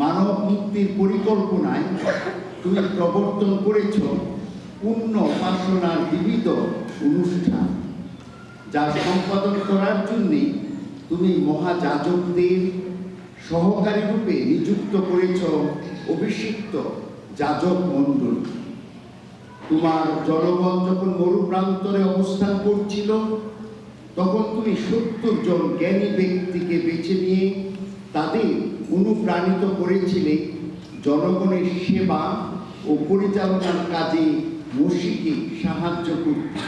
মানব মুক্তির পরিকল্পনায় তুমি প্রবর্তন করেছ পূর্ণ উপাসনার বিবিধ অনুষ্ঠান। যা সম্পাদন করার জন্যে তুমি মহাযাজকদের সহকারী রূপে নিযুক্ত করেছ অভিষিক্ত যাজক মণ্ডল। তোমার জনগণ যখন মরুপ্রান্তরে অবস্থান করছিল, তখন তুমি সত্তর জন জ্ঞানী ব্যক্তিকে বেছে নিয়ে তাদের অনুপ্রাণিত করেছিলে জনগণের সেবা ও পরিচালনার কাজে মসিকে সাহায্য করতে।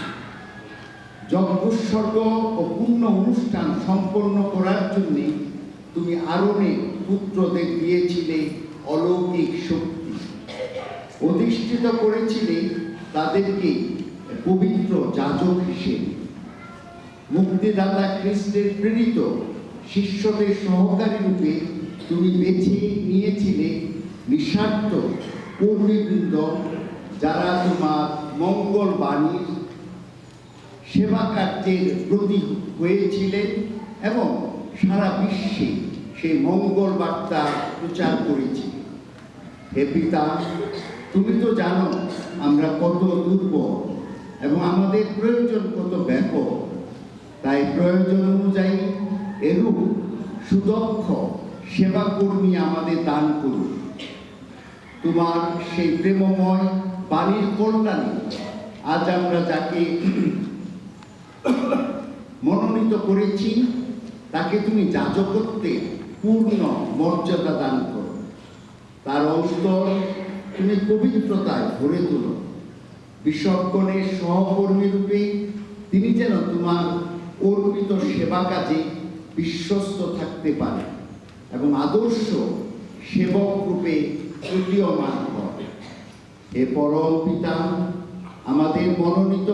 যজ্ঞোৎসর্গ ও পূর্ণ অনুষ্ঠান সম্পন্ন করার জন্য তুমি আরণের পুত্রদের দিয়েছিলে অলৌকিক শক্তি। অধিষ্ঠিত করেছিলে তাদেরকে পবিত্র যাজক হিসেবে। মুক্তিদাতা খ্রিস্টের প্রেরিত শিষ্যদের সহকারী রূপে তুমি বেছে নিয়েছিলে নিঃস্বার্থ কর্মীবৃন্দ যারা তোমার মঙ্গল বাণীর সেবা কার্যের প্রতীক হয়েছিলেন এবং সারা বিশ্বে সেই মঙ্গল বার্তা প্রচার করেছিল হে পিতা, তুমি তো জানো আমরা কত দুর্বল এবং আমাদের প্রয়োজন কত ব্যাপক। তাই প্রয়োজন অনুযায়ী এরূপ সুদক্ষ সেবা কর্মী আমাদের দান করুন। তোমার সেই প্রেমময় বাণীর কল্যাণে আজ আমরা যাকে মনোনীত করেছি, তাকে তুমি যাজকত্বে পূর্ণ মর্যাদা দান করো। তার অন্তর তুমি পবিত্রতায় ভরে তোলো। বিশ্বগণের সহকর্মী রূপে তিনি যেন তোমার অর্পিত সেবা কাজে বিশ্বস্ত এবং আদর্শ সেবক রূপে উদীয়মান হয় হে পরম পিতা, আমাদের মনোনীত,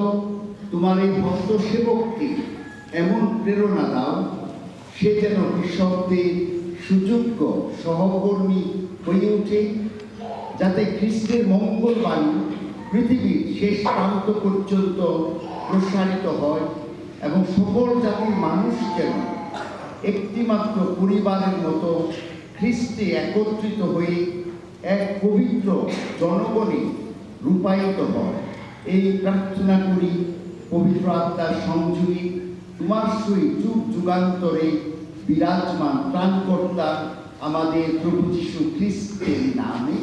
তোমার এই ভক্ত সেবককে এমন প্রেরণা দাও, সে যেন কৃষকদের সুযোগ্য সহকর্মী হয়ে ওঠে, যাতে খ্রিস্টের মঙ্গল বাণী পৃথিবীর শেষ প্রান্ত পর্যন্ত প্রসারিত হয় এবং সকল জাতির মানুষ যেন একটিমাত্র পরিবারের মতো খ্রিস্টে একত্রিত হয়ে এক পবিত্র জনগণে রূপায়িত হয় এই প্রার্থনা করি, পবিত্র আত্মার সংযোগী, তোমার সহিত যুগ যুগান্তরে বিরাজমান প্রাণকর্তা আমাদের প্রভু যীশু খ্রিস্টের নামে।